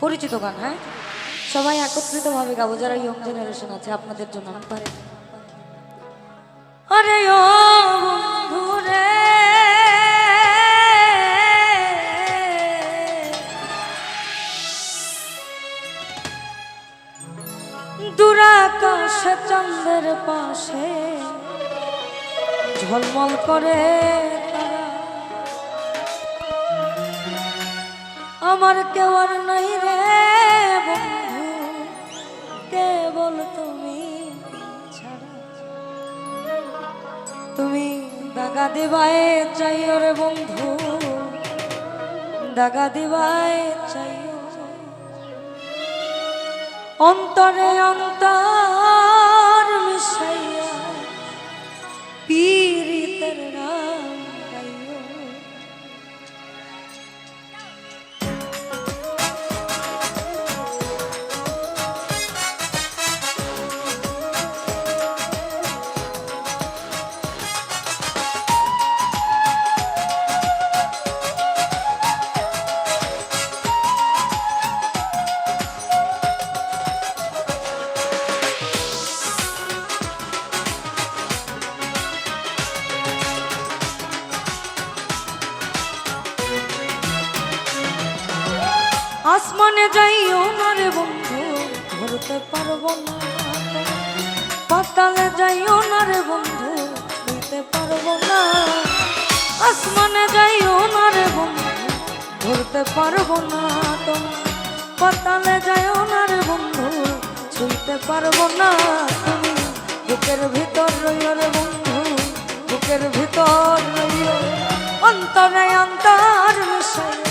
পরিচিত গান হ্যাঁ? সবাই একত্রিতভাবে গাবো, যারা ইয়ং জেনারেশন আছে, আপনাদের জন্য। আরে ও চন্দ্রের পাশে ঝলমল করে। আমার কেউ আর নাই রে বন্ধু। কেবল তুমি ছাড়া। তুমি দাগা দিবায় চাইও রে বন্ধু। দাগা দিবায় চাইও অন্তরে অন্তর পারব না। পাতালে যাইও না রে বন্ধু ছুঁইতে পারব না। আসমানে যাইও না রে বন্ধু, ধরতে পারব না তোমার পাতালে যাইও না রে বন্ধু, ছুঁইতে পারব না তুমি। বুকের ভিতর রইও রে বন্ধু, বুকের ভিতর রইও। অন্তরে অন্তর মিশাই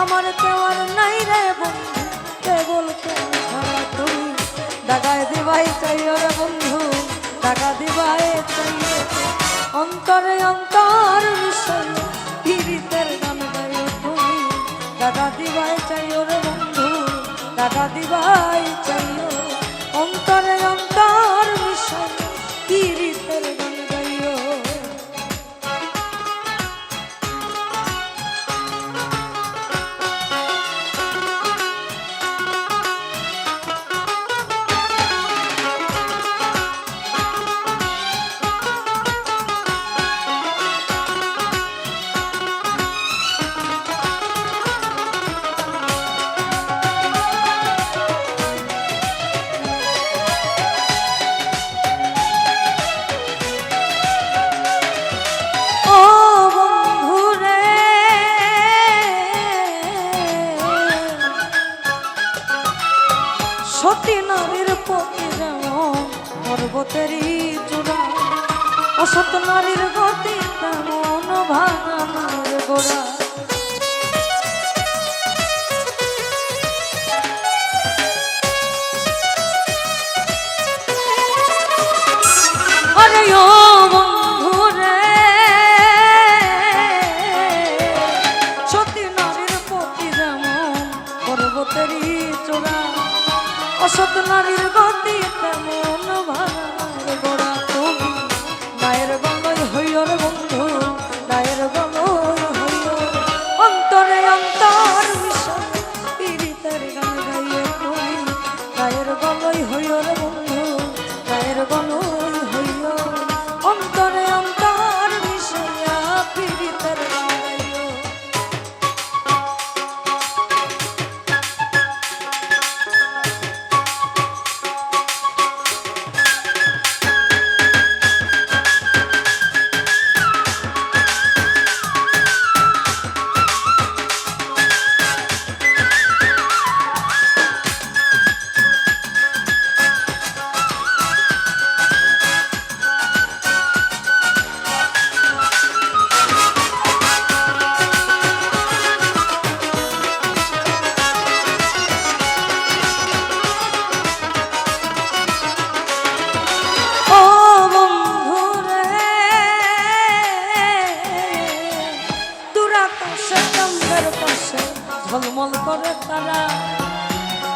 আমার আর নাই রে বন্ধু, কেবল তুমি? দাগায় দিবাই চাইও রে বন্ধু, দাগা দিবাই চাইও অন্তরে অন্তর বিষয় গান গাইও তুমি। দাদা দিবাই চাইও রে বন্ধু দিবাই অন্তর পর্বতেরই চূড়া অসত নারীর গতি তেমন ভাঙানোর গোড়া। অসত সত নারীর গতি তেমন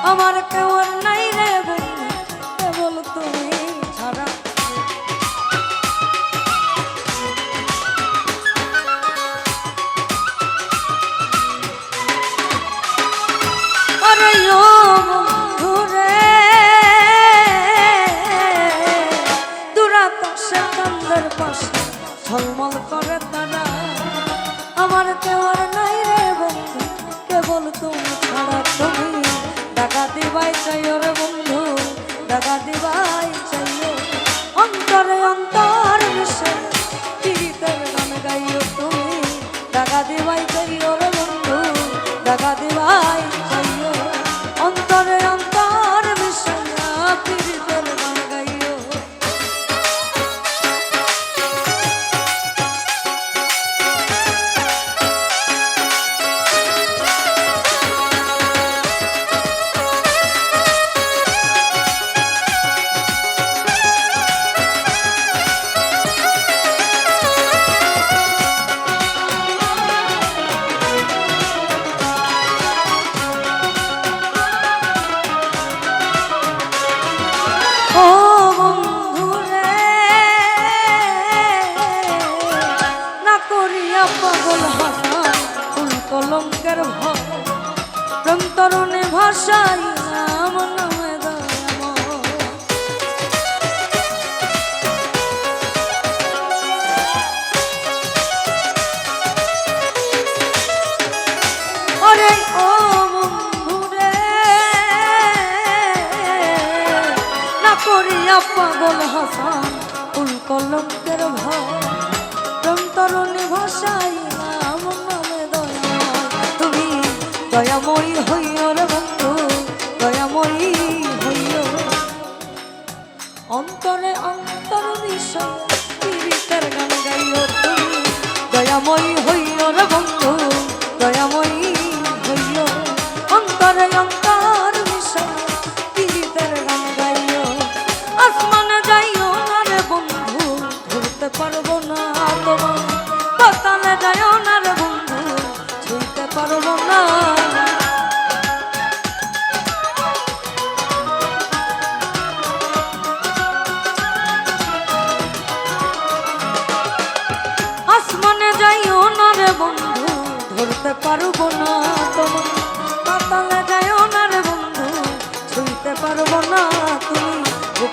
আমার কেউ নাই রে কেবল তুমি ছাড়া? পাশে ঝলমল করে তারা। আমার কেউ টাকা দিবাই চাইও কলঙ্কের ভয় প্রেম তরুণে ভাষাই পাগল হাসান ফুল কলঙ্কের ভয়। তরুণী ভাষাই দয়াময়ী হইও রে বন্ধু দয়াময়ী হইও। অন্তরে অন্তর বিষয় গান গাইও তুমি দয়াময়ী হইও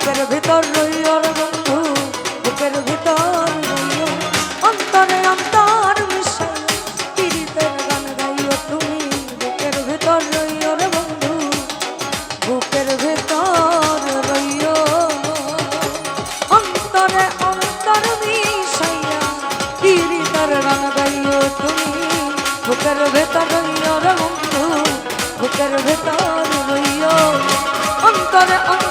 বুকের ভিতর রইও বন্ধু, বুকের ভিতর রইও অন্তরে অন্তর মিশাই পীড়িতের গান গাইও তুমি, বুকের ভিতর রইও বন্ধু, বুকের ভিতর রইও অন্তরে অন্তর মিশাইয়া পীড়িতের গান গাইও তুমি, বুকের ভেতর রইও বন্ধু, বুকের ভেতর রইও অন্তরে অন্তর